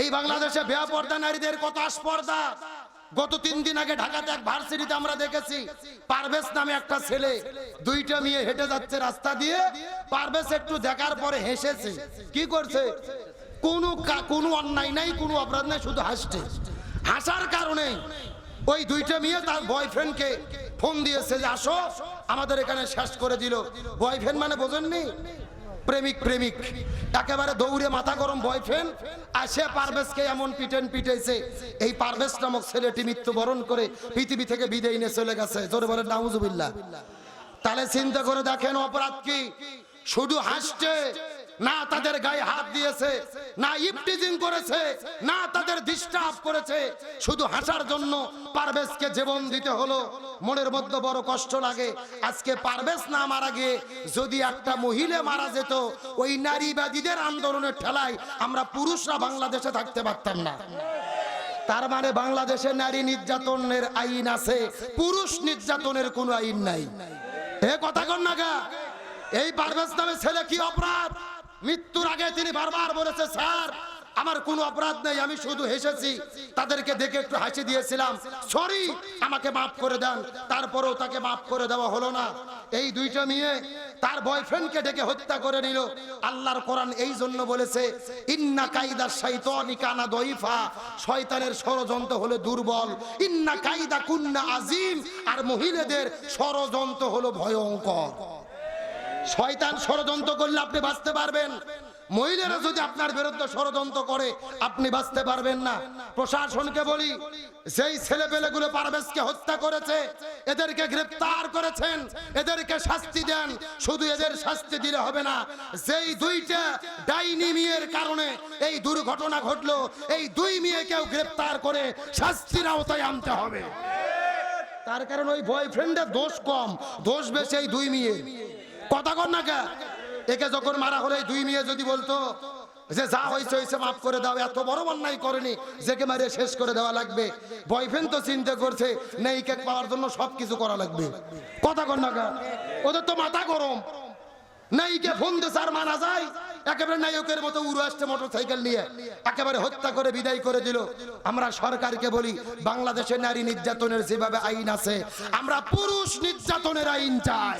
এই বাংলাদেশে বেয়া বেয়াপর্দা নারীদের কত আস্পর্দা গত তিন দিন আগে ঢাকাতে এক ভার্সিটিতে আমরা দেখেছি, পারভেজ নামে একটা ছেলে দুইটা মেয়ে হেঁটে যাচ্ছে রাস্তা দিয়ে, পারভেজ একটু দেখার পরে হেসেছে। কি করছে? কোনো কোনো অন্যায় নাই, কোনো অপরাধ নাই, শুধু হাসছে। হাসার কারণে ওই দুইটা মেয়ে তার বয়ফ্রেন্ডকে ফোন দিয়েছে যে, আসো, আমাদের এখানে শেষ করে দিল। বয়ফ্রেন্ড মানে বোঝেননি? প্রেমিক প্রেমিক। একেবারে দৌড়ে মাথা গরম বয়ফ্রেন্ড আর সে পারভেজকে এমন পিটেন পিটেছে। এই পারভেজ নামক ছেলেটি মৃত্যুবরণ করে পৃথিবী থেকে বিদায় নিয়ে চলে গেছে। জোরে বলে নাউজুবিল্লাহ। তাহলে চিন্তা করে দেখেন অপরাধ কি? শুধু হাসছে না তাদের গায়ে হাত দিয়েছে, না ইপটিজিং করেছে, না তাদের ডিস্টার্ব করেছে। শুধু হাসার জন্য পারভেজকে জীবন দিতে হলো। মনের মধ্যে বড় কষ্ট লাগে। আজকে পারভেজ না মারা গিয়ে যদি একটা মহিলা মারা যেত, ওই নারীবাদীদের আন্দোলনের ঠেলায় আমরা পুরুষরা বাংলাদেশে থাকতে পারতাম না। তার মানে বাংলাদেশে নারী নির্যাতনের আইন আছে, পুরুষ নির্যাতনের কোনো আইন নাই। এ কথা কন না গা। এই পারভেজ নামে ছেলে কি অপরাধ? মৃত্যুর আগে তিনি বারবার বলেছে, স্যার, আমার কোনো অপরাধ নেই, আমি শুধু হেসেছি। তাদেরকে দেখে একটু হাসি দিয়েছিলাম। সরি, আমাকে মাফ করে দেন। তারপরেও তাকে মাফ করে দেওয়া হলো না। এই দুইটা মেয়ে তার বয়ফ্রেন্ডকে ডেকে হত্যা করে নিল। আল্লাহর কোরআন এই জন্য বলেছে, ইন্না কাইদা শাইতানি কানা দইফা শয়তানের ষড়যন্ত্র হলো দুর্বল। ইন্না কাইদা কুন্না আজিম। আর মহিলাদের ষড়যন্ত্র হলো ভয়ঙ্কর। শয়তান ষড়যন্ত্র করলে আপনি বাঁচতে পারবেন। মহিলারা যদি আপনার বিরুদ্ধে ষড়যন্ত্র করে, আপনি বাঁচতে পারবেন না। প্রশাসনকে বলি সেই ছেলে পেলেগুলো পারভেজকে হত্যা করেছে, এদেরকে গ্রেপ্তার করেছেন, এদেরকে শাস্তি দেন। শুধু এদের শাস্তি দিলে হবে না, যেই দুইটা ডাইনি মেয়ের কারণে এই দুর্ঘটনা ঘটলো, এই দুই মেয়েকেও গ্রেপ্তার করে শাস্তির আওতায় আনতে হবে। তার কারণ ওই বয়ফ্রেন্ডের দোষ কম, দোষ বেশি এই দুই মেয়ে কথা কর না কে? একে যখন মারা হলে দুই মেয়ে যদি বলতো, যে যা হয়েছে হয়েছে, মাফ করে দাও, এত বড় অন্যায় করেনি যেকে মারিয়ে শেষ করে দেওয়া লাগবে। বয়ফ্রেন্ড তো চিন্তা করছে, নেই কেক পাওয়ার জন্য সব কিছু করা লাগবে। কথা কর না কে? ওদের তো মাথা গরম। নাইকে ফোন দিয়ে স্যার মানা যায়। একেবারে নায়কের মতো উড়ে আসছে মোটর সাইকেল নিয়ে। একেবারে হত্যা করে, বিদায় করে দিল। আমরা সরকারকে বলি, বাংলাদেশে নারী নির্যাতনের যেভাবে আইন আছে, আমরা পুরুষ নির্যাতনের আইন চাই।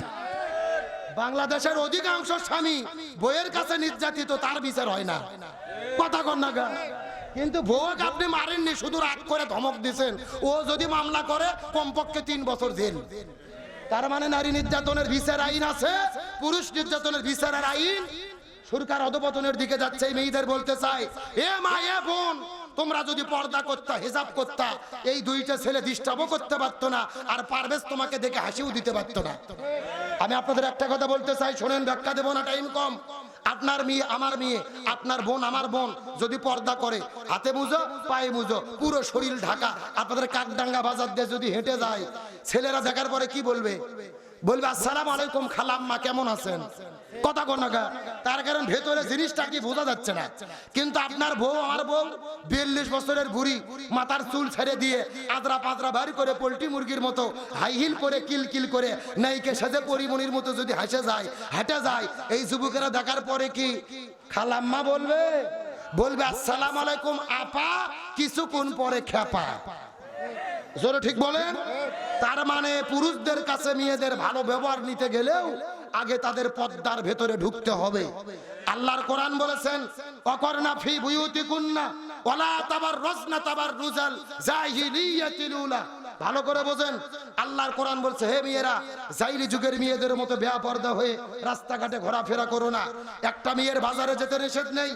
বাংলাদেশের অধিকাংশ স্বামী বইয়ের কাছে নির্যাতিত, তার বিচার হয় না। কথা না গা কিন্তু বউকে আপনি মারেননি, শুধু রাগ করে ধমক দিছেন। ও যদি মামলা করে, কমপক্ষে তিন বছর জেল। তার মানে নারী নির্যাতনের বিচার আইন আছে, পুরুষ নির্যাতনের বিচারের আইন। সরকার অধপতনের দিকে যাচ্ছে, এই মেয়েদের বলতে চাই। এ মা, এ বোন তোমরা যদি পর্দা করতা হিসাব করতা, এই দুইটা ছেলে ডিস্টার্বও করতে পারতো না, আর পারভেজ তোমাকে দেখে হাসিও দিতে পারতো না। আমি আপনাদের একটা কথা বলতে চাই, শোনেন, ব্যাখ্যা দেবো না, টাইম কম। আপনার মেয়ে আমার মেয়ে, আপনার বোন আমার বোন, যদি পর্দা করে, হাতে মুজো, পায়ে মুজো, পুরো শরীর ঢাকা, আপনাদের কাকডাঙ্গা বাজার দিয়ে যদি হেঁটে যায়, ছেলেরা দেখার পরে কি বলবে? বলবে, আসসালাম আলাইকুম খালাম্মা কেমন আছেন? কথা কোন তার কারণ ভেতরে জিনিসটা কি বোঝা যাচ্ছে না। কিন্তু আপনার বউ, আমার বউ, বিয়াল্লিশ বছরের বুড়ি, মাথার চুল ছেড়ে দিয়ে আদ্রা পাদ্রা বাড়ি করে পোল্ট্রি মুরগির মতো হাই হিল করে, কিল কিল করে নাইকে সাথে পরিমণির মতো যদি হাসে যায়, হেঁটে যায়, এই যুবকেরা দেখার পরে কি খালাম্মা বলবে? বলবে, আসসালাম আলাইকুম আপা, কিছুক্ষণ পরে খেপা জোরে ঠিক বলেন? তার মানে পুরুষদের কাছে মেয়েদের ভালো ব্যবহার নিতে গেলেও আগে তাদের পদ্মার ভেতরে ঢুকতে হবে। আল্লাহর কোরআন বলেছেন, অকর্ণা ফি বুয়ুতি কুন্না ওলা তাবার রসনা তাবার রুজাল জাহিলিয়াতিল উলা। ভালো করে বোঝেন। আল্লাহর কোরআন বলছে, হে মেয়েরা, জাইলি যুগের মেয়েদের মতো বেয়া পর্দা হয়ে রাস্তাঘাটে ঘোরাফেরা করো না। একটা মেয়ের বাজারে যেতে নিষেধ নেই,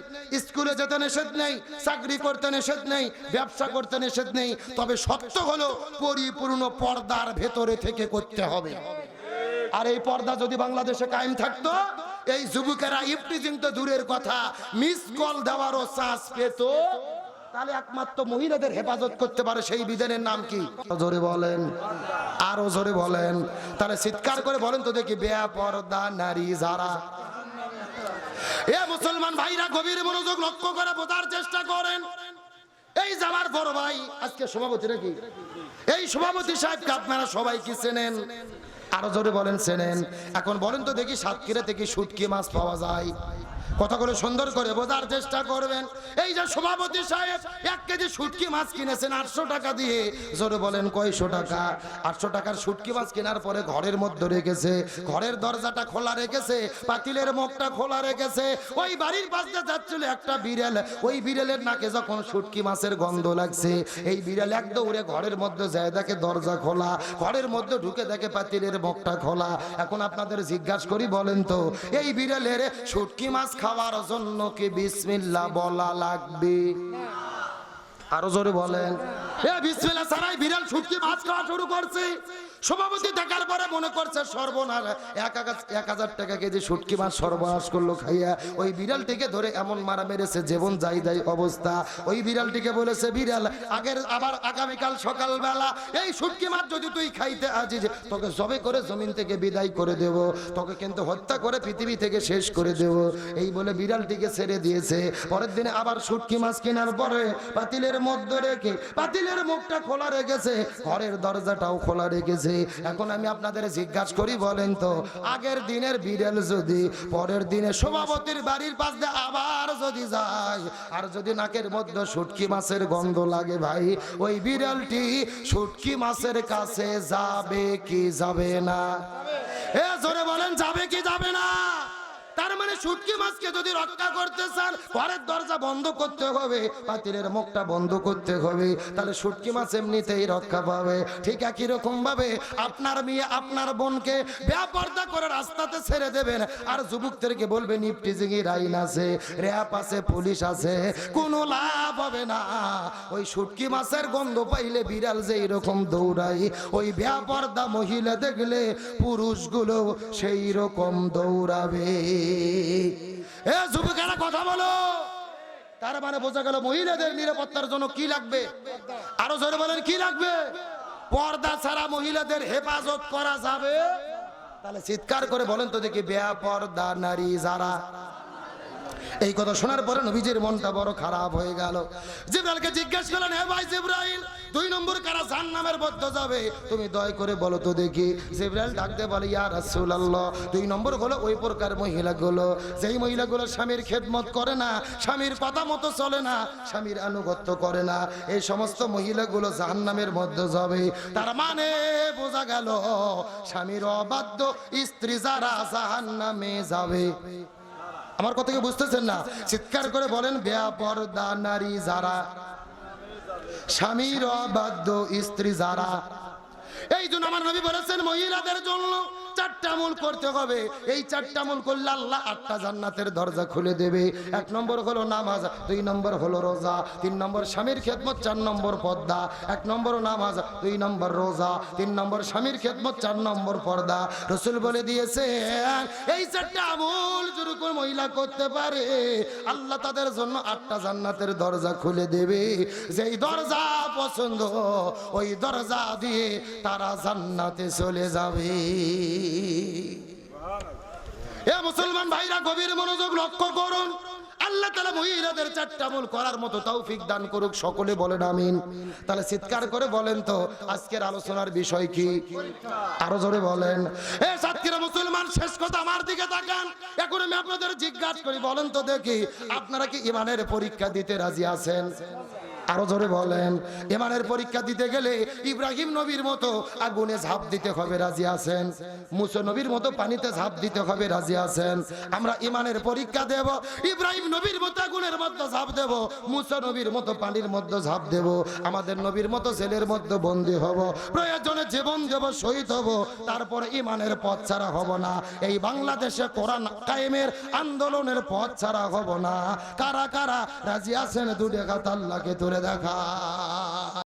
স্কুলে যেতে নিষেধ নেই, চাকরি করতে নিষেধ নেই, ব্যবসা করতে নিষেধ নেই। তবে সত্য হলো, পরিপূর্ণ পর্দার ভেতরে থেকে করতে হবে। আর এই পর্দা যদি বাংলাদেশে কায়েম থাকতো, এই যুবকেরা ইফটিজিং তো দূরের কথা, মিস কল দেওয়ারও চান্স পেত। তাহলে একমাত্র মহিলাদের হেফাজত করতে পারে সেই বিধানের নাম কি? জোরে বলেন। আরও জোরে বলেন। তাহলে চিৎকার করে বলেন তো দেখি বেয়া পর্দা নারী যারা। এ মুসলমান ভাইরা, গভীর মনোযোগ লক্ষ্য করে বোঝার চেষ্টা করেন। এই যাওয়ার বড় ভাই, আজকে সভাপতি নাকি? এই সভাপতি সাহেবকে আপনারা সবাই কি চেনেন? আরও জোরে বলেন, চেনেন। এখন বলেন তো দেখি, সাতক্ষীরা থেকে শুটকি মাছ পাওয়া যায়। কথাগুলো সুন্দর করে বোঝার চেষ্টা করবেন। এই যে সভাপতি সাহেব, এক কেজি শুটকি মাছ কিনেছেন আটশো টাকা দিয়ে। জোরে বলেন, কয়শো টাকা? আটশো টাকার শুটকি মাছ কেনার পরে ঘরের মধ্যে রেখেছে, ঘরের দরজাটা খোলা রেখেছে, পাতিলের মুখটা খোলা রেখেছে। ওই বাড়ির পাশে যাচ্ছিল একটা বিড়াল। ওই বিড়ালের নাকে যখন শুটকি মাছের গন্ধ লাগছে, এই বিড়াল এক দৌড়ে ঘরের মধ্যে যায়, দেখে দরজা খোলা। ঘরের মধ্যে ঢুকে দেখে পাতিলের মুখটা খোলা। এখন আপনাদের জিজ্ঞাসা করি, বলেন তো, এই বিড়ালের শুটকি মাছ খাওয়ার জন্য কি বিসমিল্লা বলা লাগবে? আরও জোরে বলেন। এ বিসমিল্লাহ ছাড়াই বিড়াল ছুটকে মাছ খাওয়া শুরু করছে। সভাপতি দেখার পরে মনে করছে সর্বনাশ। এক এক হাজার টাকা কেজি শুটকি মাছ সর্বনাশ করল খাইয়া। ওই বিড়ালটিকে ধরে এমন মারা মেরেছে জীবন যাই যাই অবস্থা। ওই বিড়ালটিকে বলেছে, বিড়াল, আগের আবার আগামীকাল সকালবেলা এই শুটকি মাছ যদি তুই খাইতে আজিস তোকে জবে করে জমিন থেকে বিদায় করে দেব। তোকে কিন্তু হত্যা করে পৃথিবী থেকে শেষ করে দেব। এই বলে বিড়ালটিকে ছেড়ে দিয়েছে। পরের দিনে আবার শুটকি মাছ কেনার পরে পাতিলের মধ্যে রেখে পাতিলের মুখটা খোলা রেখেছে। ঘরের দরজাটাও খোলা রেখেছে। এখন আমি আপনাদের জিজ্ঞাসা করি, বলেন তো, আগের দিনের বিড়াল যদি পরের দিনে সভাপতির বাড়ির পাশ দিয়ে আবার যদি যায়, আর যদি নাকের মধ্যে শুটকি মাছের গন্ধ লাগে ভাই, ওই বিড়ালটি শুটকি মাছের কাছে যাবে কি যাবে না? এ জোরে বলেন, যাবে কি যাবে শুটকি মাছকে যদি রক্ষা করতে চান, ঘরের দরজা বন্ধ করতে হবে, পাতিলের মুখটা বন্ধ করতে হবে, তাহলে শুটকি মাছ এমনিতেই রক্ষা পাবে। ঠিক একই রকম ভাবে আপনার মেয়ে আপনার বোনকে বেপর্দা করে রাস্তাতে ছেড়ে দেবেন, আর যুবকদেরকে বলবেন ইফটিজিংয়ের আইন আছে র্যাপ আছে, পুলিশ আছে, কোনো লাভ হবে না। ওই শুটকি মাছের গন্ধ পাইলে বিড়াল যে এরকম দৌড়াই ওই বেপর্দা মহিলা দেখলে পুরুষগুলো সেই রকম দৌড়াবে। এ যুবকেরা কথা বলো। তার মানে বোঝা গেল মহিলাদের নিরাপত্তার জন্য কি লাগবে? আরও জোরে বলেন, কি লাগবে? পর্দা ছাড়া মহিলাদের হেফাজত করা যাবে? তাহলে চিৎকার করে বলেন তো দেখি, বেয়া পর্দা, নারী যারা। এই কথা শোনার পরে নবীজির মনটা বড় খারাপ হয়ে গেল। জিব্রাইলকে জিজ্ঞেস করলেন, হে ভাই জিব্রাইল দুই নম্বর কারা জাহান্নামের মধ্যে যাবে? তুমি দয় করে বলো তো দেখি। জিব্রাইল ডাকতে বলে, ইয়া রাসূলুল্লাহ। দুই নম্বর হলো ওই প্রকার মহিলাগুলো। যেই মহিলাগুলো স্বামীর খেদমত করে না, স্বামীর কথা মতো চলে না, স্বামীর আনুগত্য করে না, এই সমস্ত মহিলাগুলো জাহান্নামের মধ্যে যাবে। তার মানে বোঝা গেল, স্বামীর অবাধ্য স্ত্রী যারা জাহান্নামে যাবে। আমার কথা কি বুঝতেছেন না? চিৎকার করে বলেন বেয়া পর্দা নারী যারা স্বামীর অবাধ্য স্ত্রী যারা। এই জন্য আমার নবী বলেছেন মহিলাদের জন্য চারটা আমল করতে হবে। এই চারটা আমল করলে আল্লাহ আটটা জান্নাতের দরজা খুলে দেবে। এক নম্বর হলো নামাজ, দুই নম্বর হলো রোজা, তিন নম্বর স্বামীর খেদমত, চার নম্বর পর্দা। এক নম্বর নামাজ, দুই নম্বর রোজা, তিন নম্বর স্বামীর খেদমত, চার নম্বর পর্দা। রসুল বলে দিয়েছে এই চারটা আমল শুরু করে মহিলা করতে পারে, আল্লাহ তাদের জন্য আটটা জান্নাতের দরজা খুলে দেবে। যেই দরজা পছন্দ, ওই দরজা দিয়ে তারা জান্নাতে চলে যাবে। মুসলমান ভাইরা, গভীর মনোযোগ লক্ষ্য করুন। আল্লাহ তালা মহিলাদের চারটা আমল করার মতো তৌফিক দান করুক, সকলে বলেন আমিন। তাহলে চিৎকার করে বলেন তো, আজকের আলোচনার বিষয় কি? আরও জোরে বলেন। এ সাতক্ষীরা মুসলমান, শেষ কথা আমার দিকে তাকান। এখন আমি আপনাদের জিজ্ঞাসা করি, বলেন তো দেখি, আপনারা কি ইমানের পরীক্ষা দিতে রাজি আছেন? আরও জোরে বলেন। ইমানের পরীক্ষা দিতে গেলে ইব্রাহিম নবীর মতো আগুনে ঝাঁপ দিতে হবে, রাজি আছেন? মুসা নবীর মতো পানিতে ঝাঁপ দিতে হবে, রাজি আছেন? আমরা ইমানের পরীক্ষা দেব, ইব্রাহিম নবীর মতো আগুনের মধ্যে ঝাঁপ দেব, মুসা নবীর মতো পানির মধ্যে ঝাঁপ দেব, আমাদের নবীর মতো ছেলের মধ্যে বন্দি হব, প্রয়োজনে জীবন দেব, শহীদ হব, তারপর ইমানের পথ ছাড়া হব না। এই বাংলাদেশে কোরআন কায়েমের আন্দোলনের পথ ছাড়া হব না। কারা কারা? রাজি আছেন? দুটে কাত আল্লাহকে তুলে দেখা